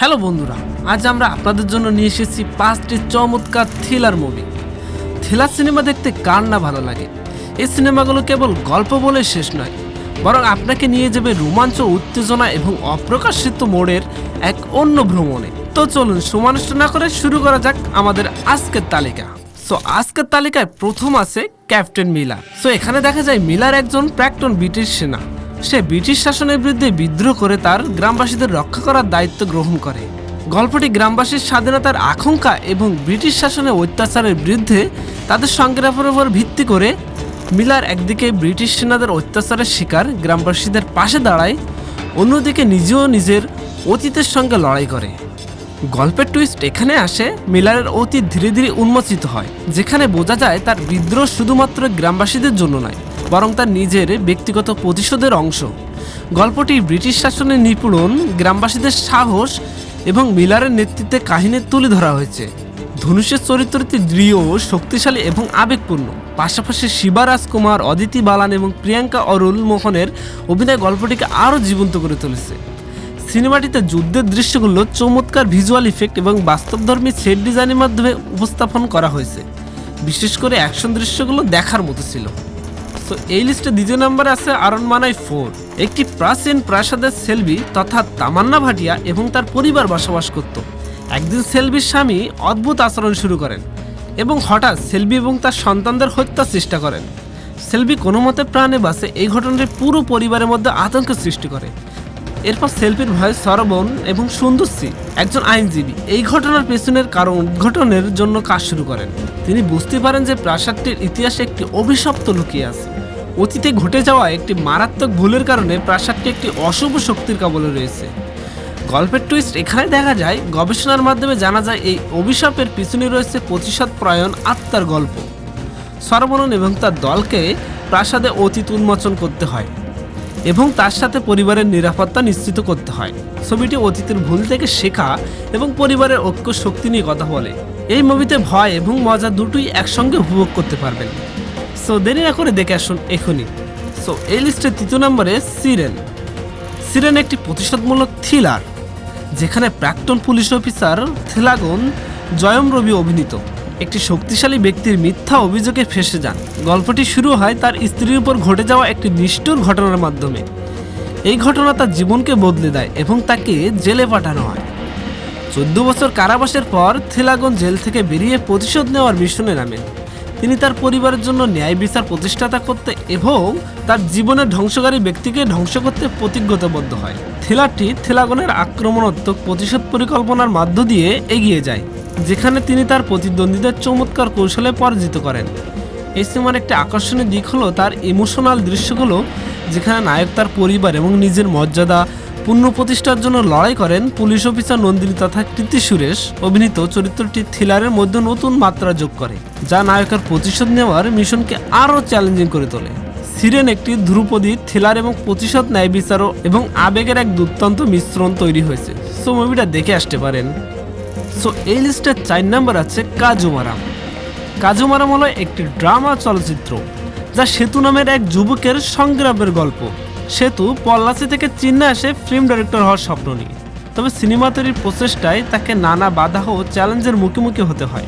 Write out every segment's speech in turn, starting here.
Hello বন্ধুরা, আজ আমরা আপনাদের জন্য নিয়ে এসেছি পাঁচটি চমৎকার থ্রিলার মুভি থ্রিলার সিনেমা দেখতে কার না ভালো লাগে? এই সিনেমাগুলো কেবল গল্প বলে শেষ নয়, বরং আপনাকে নিয়ে যাবে রোমাঞ্চ, উত্তেজনা এবং অপ্রকাশিত মোড়ের এক অন্য ভ্রমণে। তো চলুন সমানুষ্ট না করে শুরু করা যাক আমাদের আজকের তালিকা। সো আজকের তালিকায় প্রথম আছে ক্যাপ্টেন মিলার। সো এখানে দেখা যায় মিলার একজন প্রাক্তন ব্রিটিশ সেনা। সে ব্রিটিশ শাসনের বিরুদ্ধে বিদ্রোহ করে তার গ্রামবাসীদের রক্ষা করার দায়িত্ব গ্রহণ করে। গল্পটি গ্রামবাসীর স্বাধীনতার আকাঙ্ক্ষা এবং ব্রিটিশ শাসনের অত্যাচারের বিরুদ্ধে তাদের সংগ্রামের উপর ভিত্তি করে মিলার একদিকে ব্রিটিশ সেনাদের অত্যাচারের শিকার গ্রামবাসীদের পাশে দাঁড়ায়, অন্যদিকে নিজেও নিজের অতীতের সঙ্গে লড়াই করে। গল্পের টুইস্ট এখানে আসে, মিলারের অতীত ধীরে ধীরে উন্মোচিত হয়, যেখানে বোঝা যায় তার বিদ্রোহ শুধুমাত্র গ্রামবাসীদের জন্য নয় বরং তার নিজের ব্যক্তিগত প্রতিশোধের অংশ। গল্পটি ব্রিটিশ শাসনের নিপীড়ন, গ্রামবাসীদের সাহস এবং মিলারের নেতৃত্বে কাহিনী তুলে ধরা হয়েছে। ধনুষের চরিত্রটি দৃঢ়, শক্তিশালী এবং আবেগপূর্ণ। পাশাপাশি শিবা রাজকুমার, অদিতি বালান এবং প্রিয়াঙ্কা অরুল মোহনের অভিনয় গল্পটিকে আরও জীবন্ত করে তুলেছে। সিনেমাটিতে যুদ্ধের দৃশ্যগুলো চমৎকার ভিজুয়াল ইফেক্ট এবং বাস্তবধর্মী সেট ডিজাইনের মাধ্যমে উপস্থাপন করা হয়েছে। বিশেষ করে অ্যাকশন দৃশ্যগুলো দেখার মতো ছিল। তো এই লিস্টে দ্বিতীয় নম্বরে আছে আরনমানাই ফোর। একটি প্রাচীন প্রাসাদের সেলবি তথা তামান্না ভাটিয়া এবং তার পরিবার বসবাস করত। একদিন সেলবির স্বামী অদ্ভুত আচরণ শুরু করেন এবং হঠাৎ সেলবি এবং তার সন্তানদের হত্যার চেষ্টা করেন। সেলবি কোনো মতে প্রাণে বাসে এই ঘটনাটি পুরো পরিবারের মধ্যে আতঙ্ক সৃষ্টি করে। এরপর সেলফির ভয়ে সরবন এবং সুন্দরসি, একজন আইনজীবী, এই ঘটনার পেছনের কারণ উদ্ঘাটনের জন্য কাজ শুরু করেন। তিনি বুঝতে পারেন যে প্রাসাদটির ইতিহাসে একটি অভিশপ্ত লুকিয়ে আছে। অতীতে ঘটে যাওয়া একটি মারাত্মক ভুলের কারণে প্রাসাদটি একটি অশুভ শক্তির কবলে রয়েছে। গল্পের টুইস্ট এখানে দেখা যায়, গবেষণার মাধ্যমে জানা যায় এই অভিশাপের পিছনে রয়েছে প্রতিশোধ প্রয়ণ আত্মার গল্প। সরবনন এবং তার দলকে প্রাসাদে অতীত উন্মোচন করতে হয়। এবং তার সাথে পরিবারের নিরাপত্তা নিশ্চিত করতে হয়। ছবিটি অতীতের ভুল থেকে শেখা এবং পরিবারের ঐক্য শক্তি নিয়ে কথা বলে। এই মুভিতে ভয় এবং মজা দুটোই একসঙ্গে উপভোগ করতে পারবেন। সো দেরি না করে দেখে আসুন এখনই। সো এই লিস্টের তৃতীয় নম্বরে সিরেন। সিরেন একটি প্রতিশোধমূলক থ্রিলার, যেখানে প্রাক্তন পুলিশ অফিসার থেলাগন জয়ম রবি অভিনীত। একটি শক্তিশালী ব্যক্তির মিথ্যা অভিযোগে ফেসে যান। গল্পটি শুরু হয় তার স্ত্রীর উপর ঘটে যাওয়া একটি নিষ্ঠুর ঘটনার মাধ্যমে। এই ঘটনা তার জীবনকে বদলে দেয় এবং তাকে জেলে পাঠানো হয়। চোদ্দ বছর কারাবাসের পর থেলাগন জেল থেকে বেরিয়ে প্রতিশোধ নেওয়ার মিশনে নামেন। তিনি তার পরিবারের জন্য ন্যায় বিচার প্রতিষ্ঠাতা করতে এবং তার জীবনের ধ্বংসকারী ব্যক্তিকে ধ্বংস করতে প্রতিজ্ঞতাবদ্ধ হয়। থ্রিলারটি থেলাগনের আক্রমণাত্মক প্রতিশোধ পরিকল্পনার মাধ্য দিয়ে এগিয়ে যায়। যেখানে তিনি তার প্রতিদ্বন্দ্বীদের চমৎকার কৌশলে পরাজিত করেন। এই সিনেমার একটি আকর্ষণীয় দিক হলো তার ইমোশনাল দৃশ্যগুলো, যেখানে নায়ক তার পরিবার এবং নিজের মর্যাদা, পূর্ণ প্রতিষ্ঠার জন্য লড়াই করেন পুলিশ অফিসার নন্দিনী তথা কৃতি সুরেশ। অভিনীত চরিত্রটি থ্রিলারের মধ্যে নতুন মাত্রা যোগ করে, যা নায়কের প্রতিশোধ নেওয়ার মিশনকে আরও চ্যালেঞ্জিং করে তোলে। সিরেন একটি ধ্রুপদী, থ্রিলার এবং প্রতিশোধ ন্যায় বিচারও এবং আবেগের এক দুর্দান্ত মিশ্রণ তৈরি হয়েছে। সো মুভিটা দেখে আসতে পারেন। সো এই লিস্টের চার নাম্বার আছে কাজুমারাম কাজুমারাম হলো একটি ড্রামা চলচ্চিত্র, যা সেতু নামের এক যুবকের সংগ্রামের গল্প। সেতু পল্লাচি থেকে চীনে আসে ফিল্ম ডাইরেক্টর হওয়ার স্বপ্ন নিয়ে। তবে সিনেমা তৈরির প্রচেষ্টায় তাকে নানা বাধা ও চ্যালেঞ্জের মুখোমুখি হতে হয়।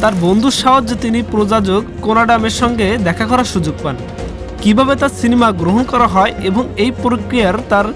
তার বন্ধুর সাহায্যে তিনি প্রযোজক কোনাডামের সঙ্গে দেখা করার সুযোগ পান। কীভাবে তার সিনেমা গ্রহণ করা হয় এবং এই প্রক্রিয়ার তার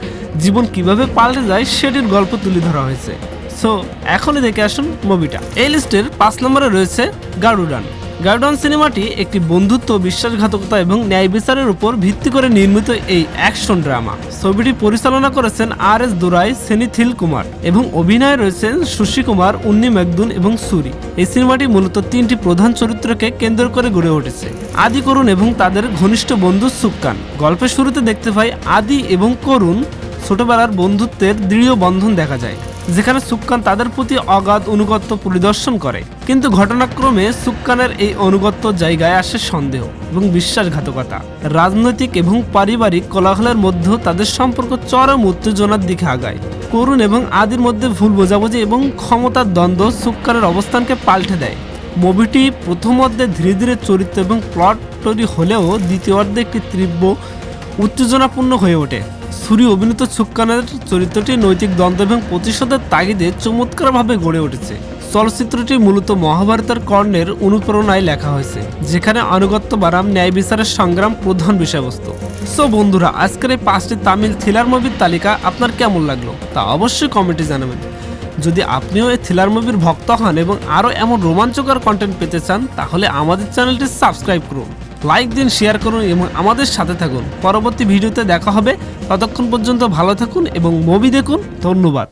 জীবন কীভাবে পাল্টে যায়, সেটির গল্প তুলে ধরা হয়েছে। সো এখনই দেখে আসুন মুভিটা। এই লিস্টের পাঁচ নম্বরে রয়েছে গার্ডুডান গার্ডন সিনেমাটি একটি বন্ধুত্ব, বিশ্বাসঘাতকতা এবং ন্যায় বিচারের উপর ভিত্তি করে নির্মিত এই অ্যাকশন ড্রামা। ছবিটি পরিচালনা করেছেন আর এস দুরাই সেনিথিল কুমার এবং অভিনয়ে রয়েছেন সুশী কুমার, উন্নি মেঘদুন এবং সুরি। এই সিনেমাটি মূলত তিনটি প্রধান চরিত্রকে কেন্দ্র করে গড়ে উঠেছে। আদি করুণ এবং তাদের ঘনিষ্ঠ বন্ধু সুক্কান গল্পের শুরুতে দেখতে পাই আদি এবং করুণ ছোটবেলার বন্ধুত্বের দৃঢ় বন্ধন দেখা যায়। যেখানে সুক্কান তাদের প্রতি অগাধ অনুগত্য পরিদর্শন করে। কিন্তু ঘটনাক্রমে সুক্কানের এই অনুগত্য জায়গায় আসে সন্দেহ এবং বিশ্বাসঘাতকতা। রাজনৈতিক এবং পারিবারিক কোলাহলের মধ্যেও তাদের সম্পর্ক চরম উত্তেজনার দিকে আগায়। করুণ এবং আদির মধ্যে ভুল বোঝাবুঝি এবং ক্ষমতার দ্বন্দ্ব সুক্কানের অবস্থানকে পাল্টে দেয়। মুভিটি প্রথম অর্ধে ধীরে ধীরে চরিত্র এবং প্লট তৈরি হলেও দ্বিতীয় অর্ধে একটি তীব্র উত্তেজনাপূর্ণ হয়ে ওঠে। সুরি অভিনীত ছুক্কানের চরিত্রটি নৈতিক দ্বন্দ্ব এবং প্রতিশোধের তাগিদে চমৎকারভাবে গড়ে উঠেছে। চলচ্চিত্রটি মূলত মহাভারতের কর্ণের অনুপ্রেরণায় লেখা হয়েছে, যেখানে আনুগত্য বারাম ন্যায় বিচারের সংগ্রাম প্রধান বিষয়বস্তু। সো বন্ধুরা, আজকের এই পাঁচটি তামিল থ্রিলার মুভির তালিকা আপনার কেমন লাগল তা অবশ্যই কমেন্টে জানাবেন। যদি আপনিও এই থ্রিলার মুভির ভক্ত হন এবং আরও এমন রোমাঞ্চকর কন্টেন্ট পেতে চান, তাহলে আমাদের চ্যানেলটি সাবস্ক্রাইব করুন। লাইক দিন শেয়ার করুন এবং আমাদের সাথে থাকুন। পরবর্তী ভিডিওতে দেখা হবে। ততক্ষণ পর্যন্ত ভালো থাকুন এবং মুভি দেখুন। ধন্যবাদ।